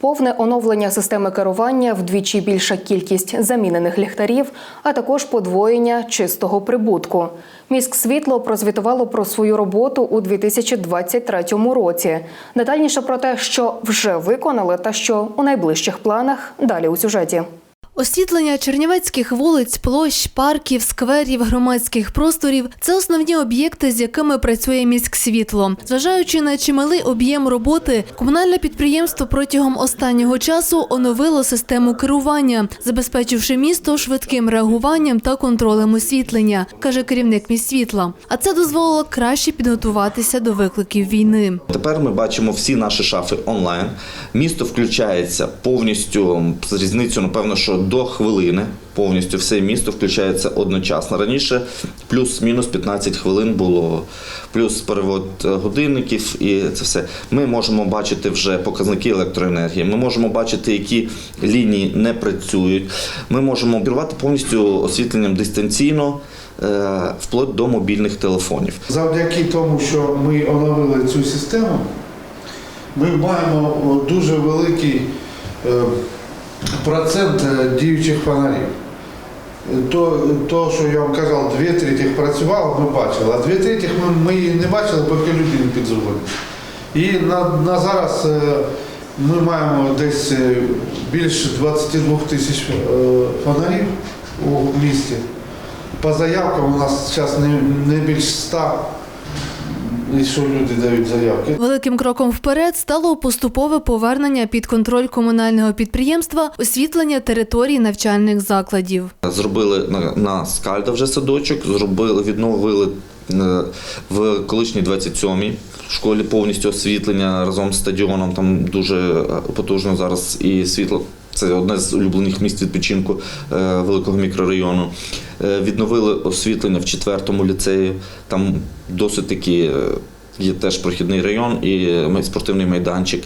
Повне оновлення системи керування, вдвічі більша кількість замінених ліхтарів, а також подвоєння чистого прибутку. Міськсвітло прозвітувало про свою роботу у 2023 році. Детальніше про те, що вже виконали, та що у найближчих планах далі у сюжеті. Освітлення чернівецьких вулиць, площ, парків, скверів, громадських просторів це основні об'єкти, з якими працює міськсвітло. Зважаючи на чималий об'єм роботи, комунальне підприємство протягом останнього часу оновило систему керування, забезпечивши місто швидким реагуванням та контролем освітлення, каже керівник міськсвітла. А це дозволило краще підготуватися до викликів війни. Тепер ми бачимо всі наші шафи онлайн. Місто включається повністю з різницею, напевно, що до хвилини. Повністю все місто включається одночасно. Раніше плюс-мінус 15 хвилин було, плюс перевод е, годинників і це все. Ми можемо бачити вже показники електроенергії. Ми можемо бачити, які лінії не працюють. Ми можемо керувати повністю освітленням дистанційно, е, вплоть до мобільних телефонів. Завдяки тому, що ми оновили цю систему, ми маємо дуже великий е, процент е, діючих фонарів. Е, То, то, що я вам казав, дві третіх працювало, ми бачили, а дві третіх ми, ми її не бачили, поки люди не підзвонили. І на, на зараз е, ми маємо десь більше 22 тисяч фонарів у місті. По заявкам у нас зараз не, не більше 100, і що люди дають заявки. Великим кроком вперед стало поступове повернення під контроль комунального підприємства освітлення територій навчальних закладів. Зробили на, на скальда вже садочок, зробили, відновили е, в колишній 27-й школі повністю освітлення разом з стадіоном. Там дуже е, потужно зараз і світло. Це одне з улюблених місць відпочинку е, великого мікрорайону. Е, відновили освітлення в четвертому ліцеї. Там досить таки е, є теж прохідний район і спортивний майданчик.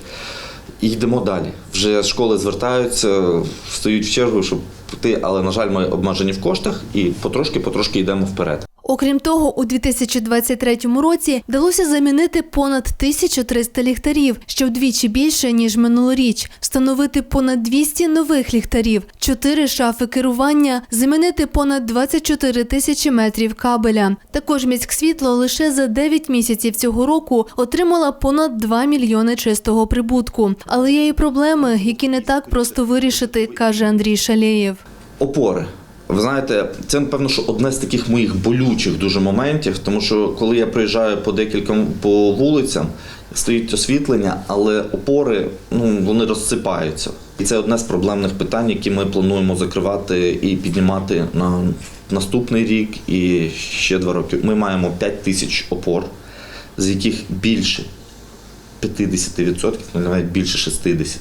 І йдемо далі. Вже школи звертаються, стають в чергу, щоб піти, але, на жаль, ми обмежені в коштах і потрошки-потрошки йдемо вперед. Окрім того, у 2023 році вдалося замінити понад 1300 ліхтарів, що вдвічі більше ніж минулоріч, встановити понад 200 нових ліхтарів, 4 шафи керування, замінити понад 24 тисячі метрів кабеля. Також міськсвітло лише за 9 місяців цього року отримала понад 2 мільйони чистого прибутку. Але є і проблеми, які не так просто вирішити, каже Андрій Шалєєв. Опори. Ви знаєте, це напевно, що одне з таких моїх болючих дуже моментів, тому що коли я приїжджаю по декільком по вулицям, стоїть освітлення, але опори ну, вони розсипаються. І це одне з проблемних питань, які ми плануємо закривати і піднімати на наступний рік і ще два роки. Ми маємо 5 тисяч опор, з яких більше 50%, ну, навіть більше 60%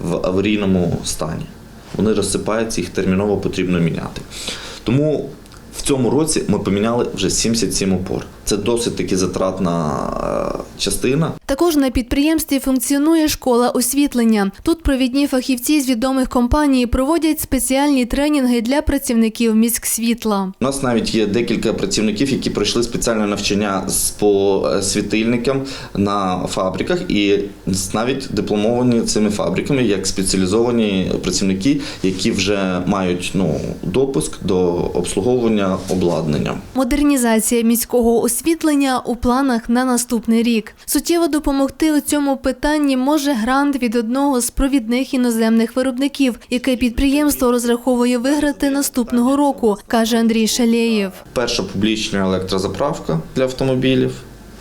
в аварійному стані. Вони розсипаються, їх терміново потрібно міняти. Тому цьому році ми поміняли вже 77 опор. Це досить таки затратна е, частина. Також на підприємстві функціонує школа освітлення. Тут провідні фахівці з відомих компаній проводять спеціальні тренінги для працівників міськсвітла. У нас навіть є декілька працівників, які пройшли спеціальне навчання по е, світильникам на фабриках, і навіть дипломовані цими фабриками як спеціалізовані працівники, які вже мають ну допуск до обслуговування обладнання. Модернізація міського освітлення у планах на наступний рік. Суттєво допомогти у цьому питанні може грант від одного з провідних іноземних виробників, який підприємство розраховує виграти наступного року, каже Андрій Шалєєв. Перша публічна електрозаправка для автомобілів.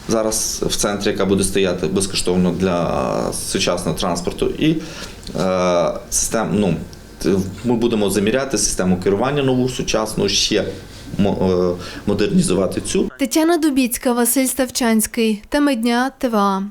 Зараз в центрі, яка буде стояти безкоштовно для сучасного транспорту, і е, систем, ну, ми будемо заміряти систему керування нову сучасну, ще модернізувати цю. Тетяна Дубіцька, Василь Ставчанський. Теми дня ТВА.